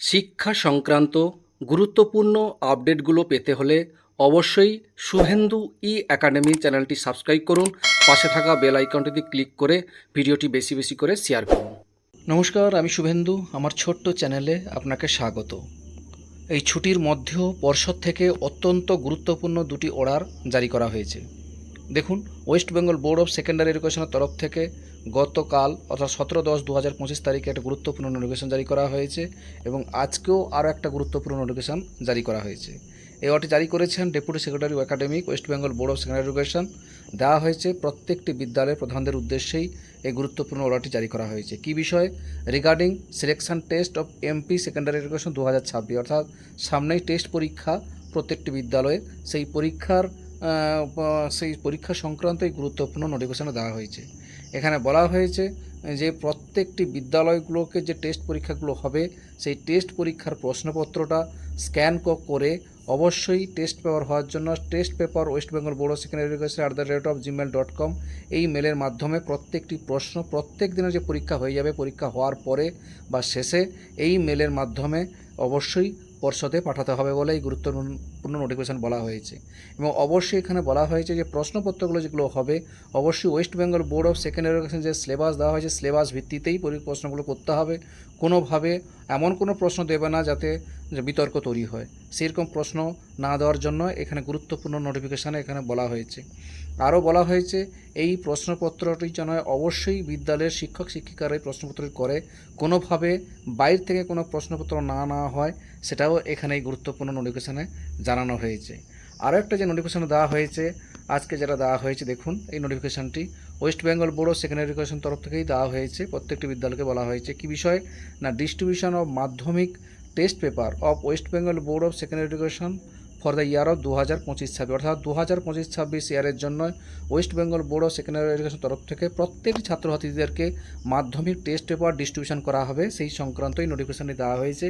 শিক্ষা সংক্রান্ত গুরুত্বপূর্ণ আপডেটগুলো পেতে হলে অবশ্যই শুভেন্দু ই একাডেমি চ্যানেলটি সাবস্ক্রাইব করুন। পাশে থাকা বেল আইকনটিতে ক্লিক করে ভিডিওটি বেশি বেশি করে শেয়ার করুন। নমস্কার, আমি শুভেন্দু। আমার ছোট্ট চ্যানেলে আপনাকে স্বাগত। এই ছুটির মধ্যেও পর্ষদ থেকে অত্যন্ত গুরুত্বপূর্ণ দুটি অর্ডার জারি করা হয়েছে। দেখুন West Bengal board of secondary এডুকেশনের তরফ থেকে গতকাল, অর্থাৎ সতেরো দশ দু হাজার পঁচিশ তারিখে একটা গুরুত্বপূর্ণ নোটিফিকেশন জারি করা হয়েছে এবং আজকেও আরও একটা গুরুত্বপূর্ণ নোটিফিকেশন জারি করা হয়েছে। এই অর্ডারটি জারি করেছেন deputy secretary academic West Bengal board of secondary education দেওয়া হয়েছে প্রত্যেকটি বিদ্যালয়ের প্রধানদের উদ্দেশ্যেই এই গুরুত্বপূর্ণ অর্ডারটি জারি করা হয়েছে। কী বিষয়ে? Regarding selection test of MP secondary education দু হাজার ছাব্বিশ, অর্থাৎ সামনেই টেস্ট পরীক্ষা প্রত্যেকটি বিদ্যালয়ে। সেই পরীক্ষার সেই পরীক্ষা সংক্রান্ত এই গুরুত্বপূর্ণ নোটিফিকেশনে দেওয়া হয়েছে। এখানে বলা হয়েছে যে প্রত্যেকটি বিদ্যালয়গুলোকে যে টেস্ট পরীক্ষাগুলো হবে, সেই টেস্ট পরীক্ষার প্রশ্নপত্রটা স্ক্যান করে অবশ্যই টেস্ট পেপার হওয়ার জন্য test paper West Bengal board of secondary education at the rate of Gmail dot com এই মেলের মাধ্যমে প্রত্যেকটি প্রশ্ন, প্রত্যেক দিনের যে পরীক্ষা হয়ে যাবে, পরীক্ষা হওয়ার পরে বা শেষে এই মেলের মাধ্যমে অবশ্যই পর্ষদে পাঠাতে হবে বলে এই গুরুত্বপূর্ণ নোটিফিকেশন বলা হয়েছে। এবং অবশ্যই এখানে বলা হয়েছে যে প্রশ্নপত্রগুলো যেগুলো হবে, অবশ্যই West Bengal board of second education যে সিলেবাস দেওয়া হয়েছে সিলেবাস ভিত্তিতেই প্রশ্নগুলো করতে হবে। কোনোভাবে এমন কোনো প্রশ্ন দেবে না যাতে বিতর্ক তৈরি হয়। সেরকম প্রশ্ন না দেওয়ার জন্য এখানে গুরুত্বপূর্ণ নোটিফিকেশানে এখানে বলা হয়েছে। আরও বলা হয়েছে, এই প্রশ্নপত্রটি যেন অবশ্যই বিদ্যালয়ের শিক্ষক, শিক্ষিকারা এই প্রশ্নপত্রটি করে। কোনোভাবে বাইরে থেকে কোনো প্রশ্নপত্র না নেওয়া হয়, সেটাও এখানে এই গুরুত্বপূর্ণ নোটিফিকেশানে জানানো হয়েছে। আরও একটা যে নোটিফিকেশন দেওয়া হয়েছে, আজকে যেটা দেওয়া হয়েছে, দেখুন, এই নোটিফিকেশনটি West Bengal board of secondary education তরফ থেকেই দেওয়া হয়েছে, প্রত্যেকটি বিদ্যালয়কে বলা হয়েছে। কি বিষয়? না distribution of Madhyamik test paper of West Bengal board of secondary education for the year of দু হাজার পঁচিশ ছাব্বিশ। অর্থাৎ দু হাজার পঁচিশ ছাব্বিশ ইয়ারের জন্য West Bengal board of secondary education তরফ থেকে প্রত্যেকটি ছাত্রছাত্রীদেরকে মাধ্যমিক টেস্ট পেপার ডিস্ট্রিবিউশন করা হবে। সেই সংক্রান্তই নোটিফিকেশনটি দেওয়া হয়েছে।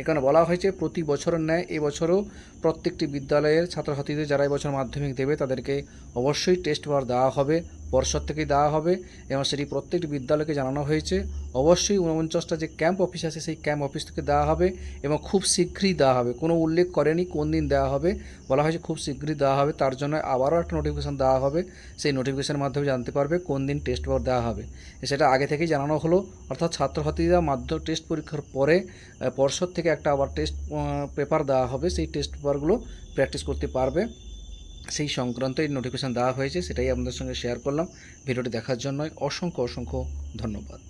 এখানে বলা হয়েছে, প্রতি বছরের ন্যায় এবছরও প্রত্যেকটি বিদ্যালয়ের ছাত্রছাত্রীদের যারা এবছর মাধ্যমিক দেবে, তাদেরকে অবশ্যই টেস্ট পেপার দেওয়া হবে। পর্ষদ থেকেই দেওয়া হবে এবং সেটি প্রত্যেকটি বিদ্যালয়কে জানানো হয়েছে। অবশ্যই উনপঞ্চাশটা যে ক্যাম্প অফিস আছে সেই ক্যাম্প অফিস থেকে দেওয়া হবে এবং খুব শীঘ্রই দেওয়া হবে। কোনো উল্লেখ করেনি কোন দিন দেওয়া হবে। বলা হয়েছে খুব শীঘ্রই দেওয়া হবে। তার জন্য আবারও একটা নোটিফিকেশান দেওয়া হবে। সেই নোটিফিকেশনের মাধ্যমে জানতে পারবে কোন দিন টেস্ট পেপার দেওয়া হবে। সেটা আগে থেকেই জানানো হলো। অর্থাৎ ছাত্রছাত্রীরা মাধ্যমিক টেস্ট পরীক্ষার পরে পর্ষদ থেকে একটা আবার টেস্ট পেপার দেওয়া হবে। সেই টেস্ট পেপারগুলো প্র্যাকটিস করতে পারবে। সেই সংক্রান্ত এই নোটিফিকেশান দেওয়া হয়েছে, সেটাই আপনাদের সঙ্গে শেয়ার করলাম। ভিডিওটি দেখার জন্য অসংখ্য অসংখ্য ধন্যবাদ।